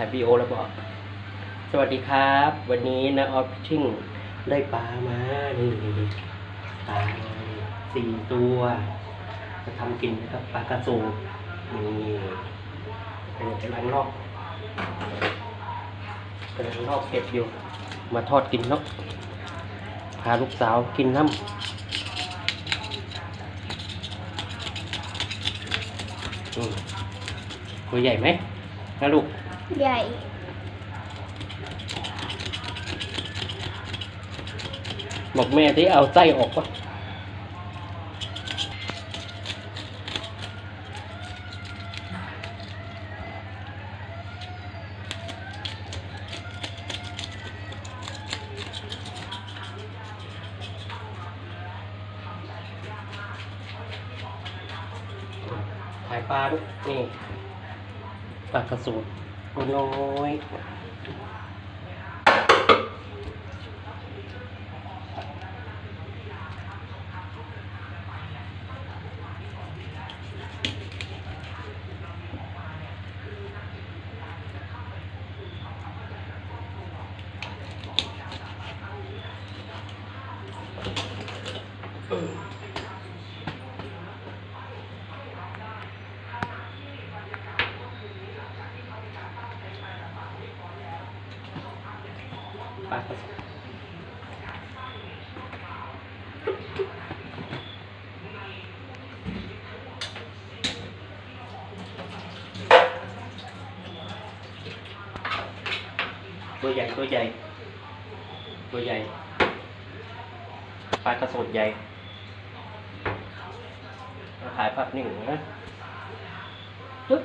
ถ่ายวีดีโอแล้วบอก สวัสดีครับ วันนี้นะออฟชิ่งได้ปลามานี่ปลาสี่ตัว จะทำกินนะครับปลากระสูนี่เป็นกำลังลอกกำลังลอกเห็ดอยู่ มาทอดกินเนาะพาลูกสาวกินน้ำอืมตัวใหญ่ไหมนะลูก ใหญ่ บอกแม่ที่เอาไส้ออกวะถ่ายปลาด้วยนี่ปลากระสูน อย ปลากระสูดตัว ใหญ่ตัวใหญ่ ตัวใหญ่ปลากระสดใหญ่าขายภาพนิ่งนะปึ๊บ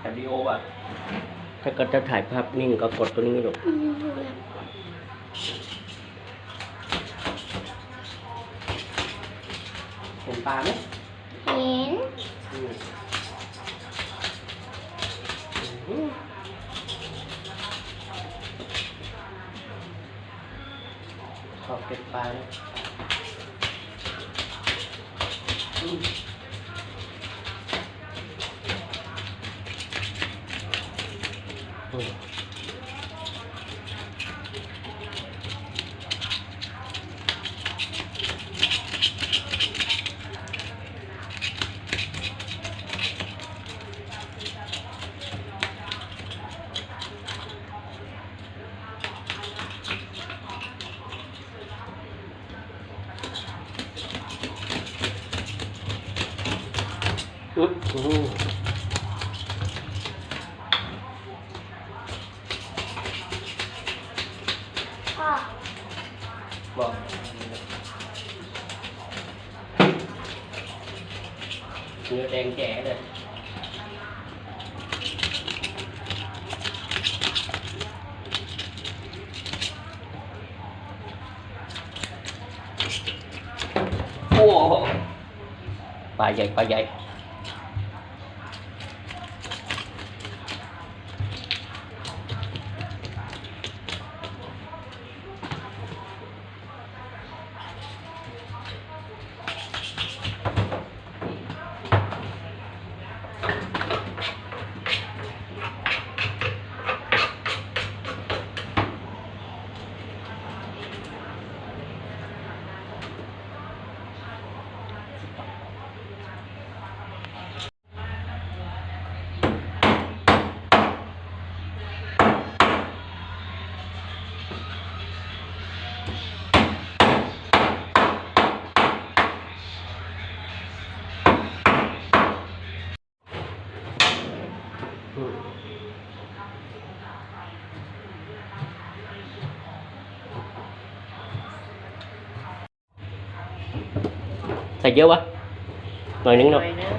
ถ่ายวิดีโอป่ะถ้าเกิดจะถ่ายภาพนิ่งก็กดตัวนี้ลูกอืมเห็นปลาไหมเห็น ขอบ เก็บปลาเลยอื ใส่เยอะวะหน่อยนึงหน่เนาะอยนึง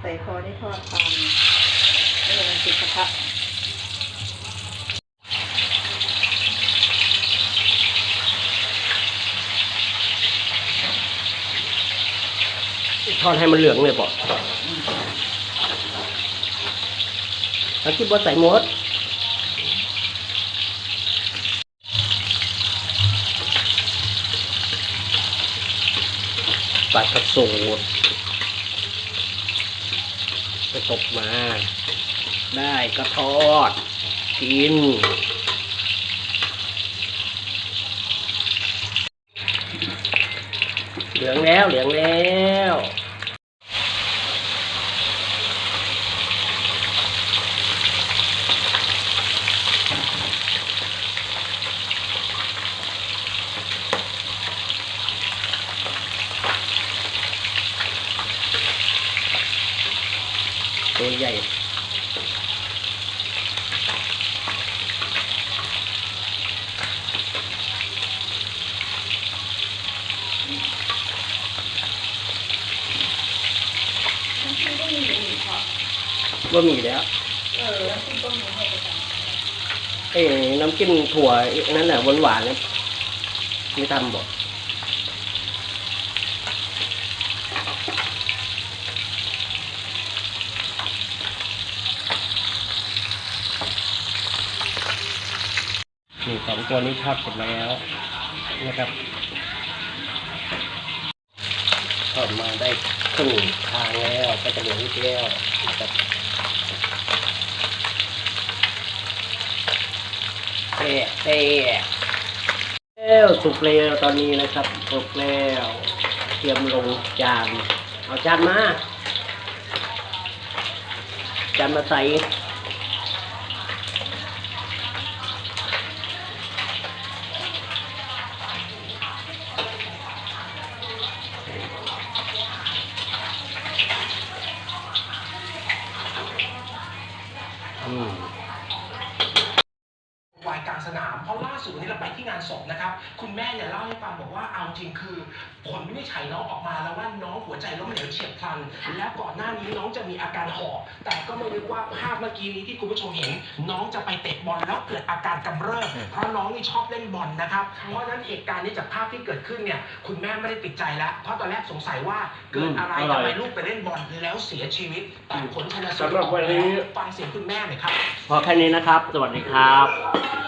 ใส่พอได้ทอดปังไม่อย่างนั้นติดกระทะทอดให้มันเหลืองเลยป่ะแล้วที่บดใส่หมด ปลากระสูดไปตกมา ได้ก็ทอด กินเหลืองแล้วเหลืองแล้วใหญ่ ว่ามีแล้วเออแล้วคุณต้มหมูให้ไอ้น้ำจิ้มถั่วนั่นน่ะหวานหวานๆนะไม่ทำบอกนี่สองตัวนี้ทอดเสร็จแล้วนะครับทอดมาได้ครึ่งทางแล้วก็จะเหลือนิดเดียวนะครับ แซ่บแซ่บแล้วสุกแล้วตอนนี้นะครับสุกแล้วเตรียมลงจานเอาจานมาจานมาใส่อืม วายกลางสนาม เพราะล่าสุดวันนี้เราไปที่งานศพนะ ครับคุณแม่เนี่ยเล่าให้ฟังบอกว่าเอาจริงคือผลวินิจฉัยน้องออกมาแล้วว่าน้องหัวใจล้มเหลวเฉียบพลัน และก่อนหน้านี้น้องจะมีอาการหอบแต่ก็ไม่นึกว่าภาพเมื่อกี้นี้ที่คุณผู้ชมเห็น น้องจะไปเตะบอลแล้วเกิดอาการกำเริบเพราะน้องนี่ชอบเล่นบอลนะครับ เพราะฉะนั้นเหตุการณ์นี้จากภาพที่เกิดขึ้นเนี่ยคุณแม่ไม่ได้ติดใจแล้วเพราะตอนแรกสงสัยว่าเกิดอะไรอืมอร่อยทำไมลูกไปเล่นบอลแล้วเสียชีวิตแต่ผลชนสูตรสำหรับวันนี้ฟังเสียงคุณแม่หน่อยครับพอแค่นี้นะครับ สวัสดีครับ